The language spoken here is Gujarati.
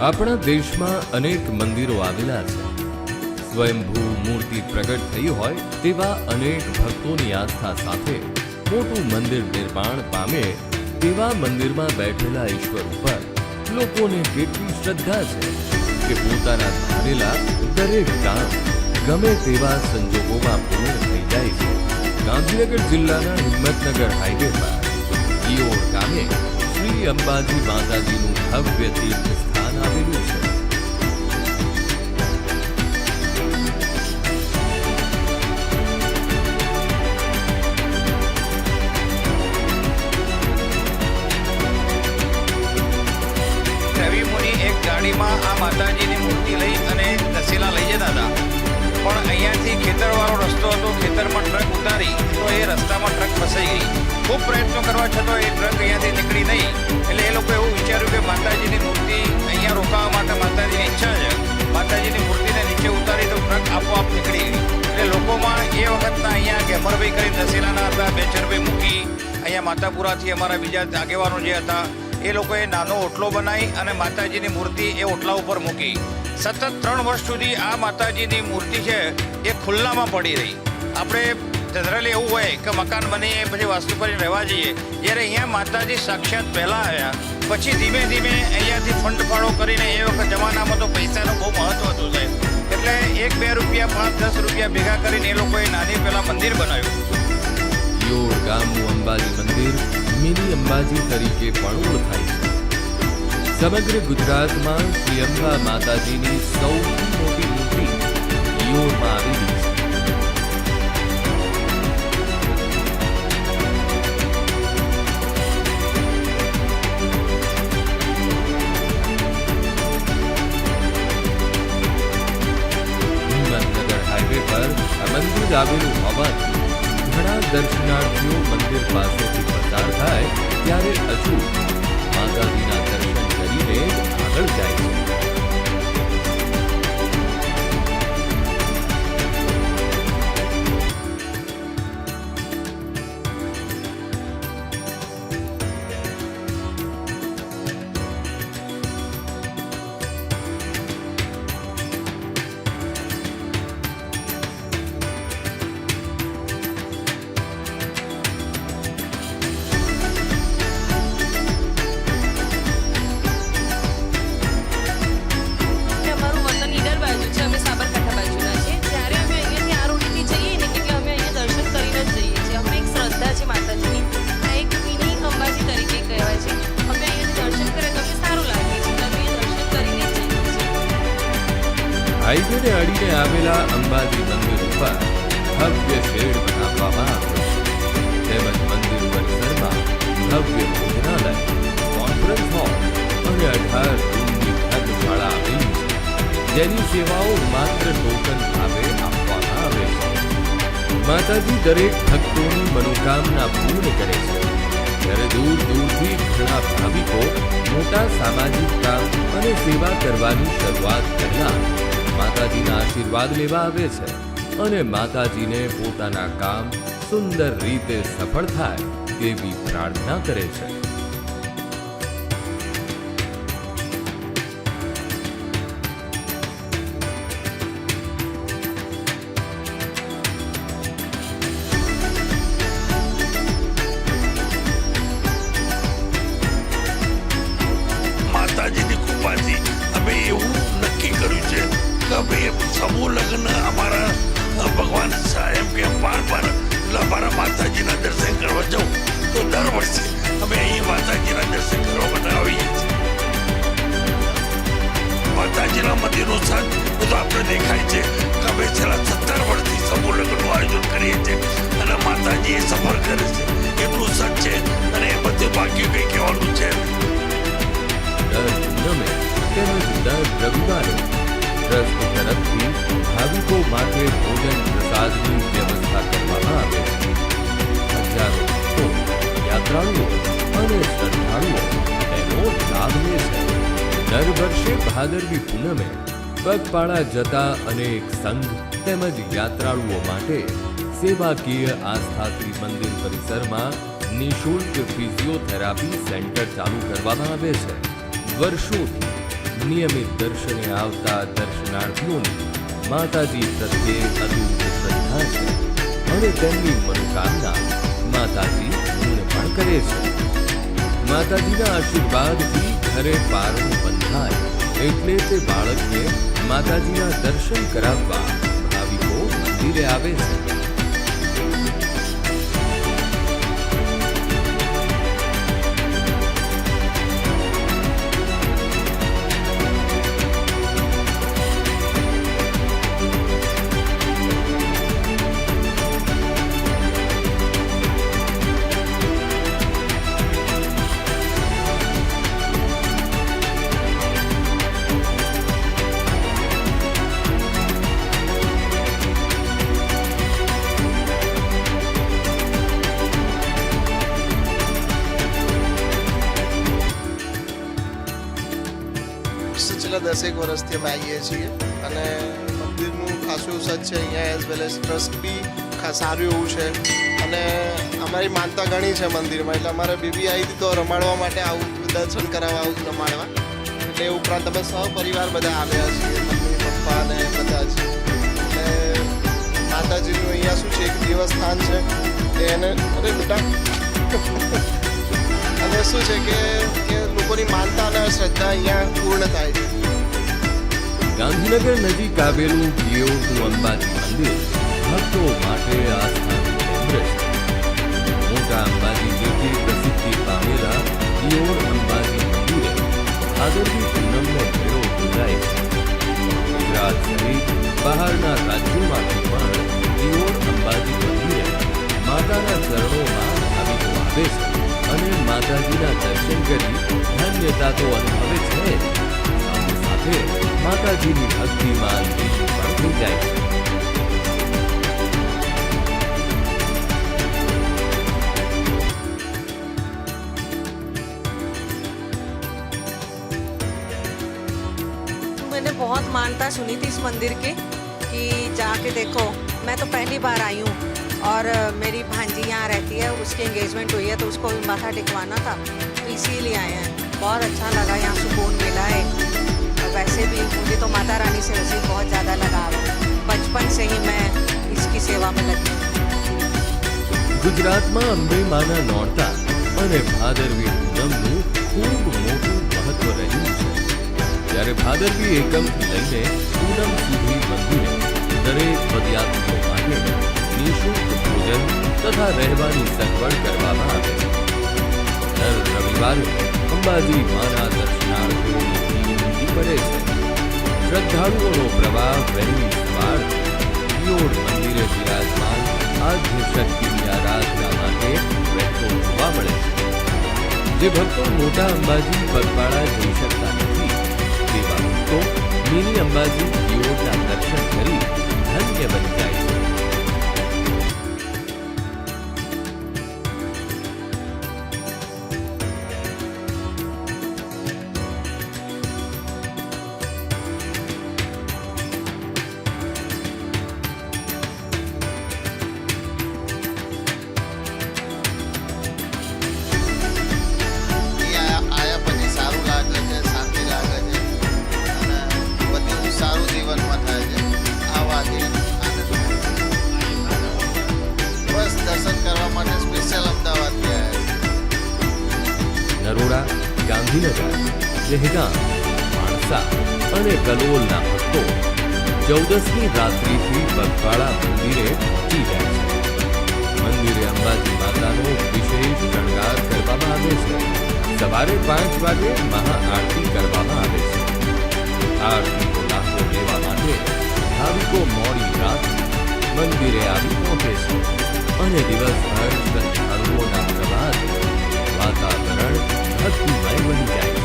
આપણા દેશમાં અનેક મંદિરો આવેલા છે. સ્વયંભૂ મૂર્તિ પ્રગટ થઈ હોય તેવા અનેક ભક્તોની આસ્થા સાથે મોટું મંદિર નિર્માણ પામે તેવા મંદિરમાં બેઠેલા ઈશ્વર ઉપર લોકોને કેટલી શ્રદ્ધા છે કે પોતાના ધારેલા દરેક કામ ગમે તેવા સંજોગોમાં પૂર્ણ થઈ જાય છે. ગાંધીનગર જિલ્લાના હિંમતનગર હાઈવે પર ઈયોર ગામે શ્રી અંબાજી માતાજીનું ભવ્ય તીર્થ એક ગાડીમાં આ માતાજીની મૂર્તિ લઈ અને દશેલા લઈ જતા હતા. પણ અહીંયાથી ખેતરવાળો રસ્તો હતો, ખેતરમાં ટ્રક ઉતારી તો એ રસ્તામાં ટ્રક ફસાઈ ગઈ. ખૂબ પ્રયત્નો કરવા છતાં એ ટ્રક અહીંયાથી એ વખતના અહીંયા ગેમરભાઈ કરી દશેરાના હતા બેચરભાઈ મૂકી અહીંયા માતાપુરાથી અમારા બીજા આગેવાનો જે હતા, એ લોકોએ નાનો ઓટલો બનાવી અને માતાજીની મૂર્તિ એ ઓટલા ઉપર મૂકી. સતત ત્રણ વર્ષ સુધી આ માતાજીની મૂર્તિ છે, એ ખુલ્લામાં પડી રહી. આપણે જનરલી એવું હોય કે મકાન બની પછી વાસ્તુ કરીને રહેવા જઈએ, જ્યારે અહીંયા માતાજી સાક્ષાત પહેલાં આવ્યા, પછી ધીમે ધીમે અહીંયાથી ફંડ ફાળો કરીને એ વખત જમાનામાં તો પૈસાનું બહુ મહત્વ હતું સાહેબ. એટલે એક બે રૂપિયા, પાંચ, દસ રૂપિયા ભેગા કરીને એ લોકોએ નાની પહેલાં મંદિર બનાવ્યું. યોર ગામનું અંબાજી મંદિર મિની અંબાજી તરીકે પણ ઓળખાય છે. સમગ્ર ગુજરાતમાં શ્રી અંબા માતાજીની સૌથી મોટી મૂર્તિ ઈયોરમાં આવેલી મંદિર આવેલું હોવાથી ઘણા દર્શનાર્થીઓ મંદિર પાસેથી પસાર થાય ત્યારે અચૂક માતાજીના દર્શન કરીને આગળ જાય છે. હાઈવેને અડીને આવેલા અંબાજી મંદિર ઉપર ભવ્ય શેડ બનાવવામાં આવ્યો છે. તેમજ મંદિર પરિસરમાં ભવ્ય ભોજનાલય કોન્ફરન્સ હોલ અને અઢાર રૂમની ધર્મશાળા આવેલી છે જેની સેવાઓ માત્ર ટોકન ભાવે આપવામાં આવે છે. માતાજી દરેક ભક્તોની મનોકામના પૂર્ણ કરે છે. ત્યારે દૂર દૂરથી ઘણા ભાવિકો મોટા સામાજિક કામ અને સેવા કરવાની શરૂઆત પહેલા માતાજીના આશીર્વાદ લેવા આવે છે અને માતાજીને પોતાના કામ સુંદર રીતે સફળ થાય તેવી પ્રાર્થના કરે છે. સમૂહ લગ્ન અમારા ભગવાન સાહેબ કે અમારા માતાજીના દર્શન કરવા જવું તો દર વર્ષે અમે અહીં માતાજીના દર્શન કરવા માટે આવીએ છીએ માતાજીના મંદિરનો સાથ બધું આપણે દેખાય છે અમે છેલ્લા સત્તર વર્ષથી સમૂહ લગ્નનું આયોજન કરીએ છીએ અને માતાજી એ સફળ કરે છે એટલું સત છે અને એ બધું બાકી કંઈ કહેવાનું છે રવિવારે ટ્રસ્ટ તરફથી ભાવિકો માટે ભોજન પ્રસાદની વ્યવસ્થા કરવામાં આવે છે. હજારો ભક્તો યાત્રાળુઓ અને શ્રદ્ધાળુઓ તેનો લાભ લે છે. દર વર્ષે ભાદરવી પૂનમે પગપાળા જતા અનેક સંઘ તેમજ યાત્રાળુઓ માટે સેવાકીય આસ્થાથી મંદિર પરિસરમાં નિઃશુલ્ક ફિઝિયોથેરાપી સેન્ટર ચાલુ કરવામાં આવે છે. વર્ષોથી નિયમિત દર્શને આવતા દર્શનાર્થીઓની માતાજી પ્રત્યે અતૂટ શ્રદ્ધા છે અને તેમની મનોકામના માતાજી પૂર્ણ પણ કરે છે. માતાજીના આશીર્વાદથી ઘરે પારણ બંધાય એટલે તે બાળકને માતાજીના દર્શન કરાવવા ભાવિકો મંદિરે આવે છે. દસેક વર્ષથી અમે આવીએ છીએ અને મંદિરનું ખાસું એવું સજ છે, અહીંયા એઝ વેલ એઝ ટ્રસ્ટ બી સારું એવું છે. અને અમારી માનતા ઘણી છે મંદિરમાં, એટલે અમારે બીબી આવી હતી તો રમાડવા માટે આવું દર્શન કરાવવા, આવું રમાડવા. એટલે ઉપરાંત અમે સહપરિવાર બધા આવ્યા છીએ, મમ્મી, પપ્પા ને બધા જ. એટલે માતાજીનું અહીંયા શું છે, એક દેવસ્થાન છે એને અરે બેટા. અને શું છે કે લોકોની માનતા અને શ્રદ્ધા અહીંયા પૂર્ણ થાય છે. ગાંધીનગર નજીક આવેલું ગિયોટુ અંબાજી મંદિર ભક્તો માટે આસ્થાનું કેન્દ્ર છે મોટા અંબાજી જેથી પ્રસિદ્ધિ પામેલા ગિયોર અંબાજી મંદિરે ભાદરવી પૂનમનો મેળો યોજાય ગુજરાત સહિત બહારના રાજ્યોમાંથી પણ ગિયોર અંબાજી મંદિરે માતાના ચરણોમાં ભાવિકો આવે છે અને માતાજીના દર્શન કરી ધન્યતા તો અનુભવે છે. સાથે માતાજીની ભક્તિમાં લીન પણ થઈ જાય છે मैंने बहुत मानता सुनी थी इस मंदिर की कि जाके देखो मैं तो पहली बार आई हूँ और अ, मेरी भांजी यहाँ रहती है उसकी एंगेजमेंट हुई है तो उसको भी माथा टिकवाना था तो इसीलिए आए हैं बहुत अच्छा लगा यहाँ सुकून मिला है और वैसे भी मुझे तो माता रानी से वैसे ही बहुत ज़्यादा लगाव है बचपन से ही मैं इसकी सेवा में लगी हूँ ગુજરાતમાં અંબે માના નોરતા અને ભાદરવી પૂનમનું ખૂબ મોટું મહત્વ રહ્યું છે જ્યારે ભાદરવી એકમથી લઈને પૂનમ સુધી મંદિરે દરેક પદયાત્રીઓ માટે નિઃશુલ્ક ભોજન તથા રહેવાની સગવડ કરવામાં આવે છે દર રવિવારે અંબાજી માના દર્શનાર્થીઓની છે શ્રદ્ધાળુઓનો પ્રવાહ વહેલી સવાર દિયોર મંદિરે બિરાજમાન આદ્ય શક્તિની આરાધના માટે વહેતો જોવા મળે છે. જે ભક્તો મોટા અંબાજી પગપાળા જઈ શકતા નથી, તેવા ભક્તો મિની અંબાજી દિયોરના દર્શન કરી ધન્ય બની ગાંધીનગર દહેગામ માણસા અને કલોલના ભક્તો ચૌદસની રાત્રિથી પગપાળા મંદિરે પહોંચી જાય છે. મંદિરે અંબાજી માતાનો વિશેષ શણગાર કરવામાં આવે છે. સવારે પાંચ વાગે મહાઆરતી કરવામાં આવે છે. આરતીનો લાભો લેવા માટે ભાવિકો મોડી રાત મંદિરે આવી પહોંચે છે અને દિવસભર શ્રદ્ધાળુઓ महत्व निर्णय बन जाएगा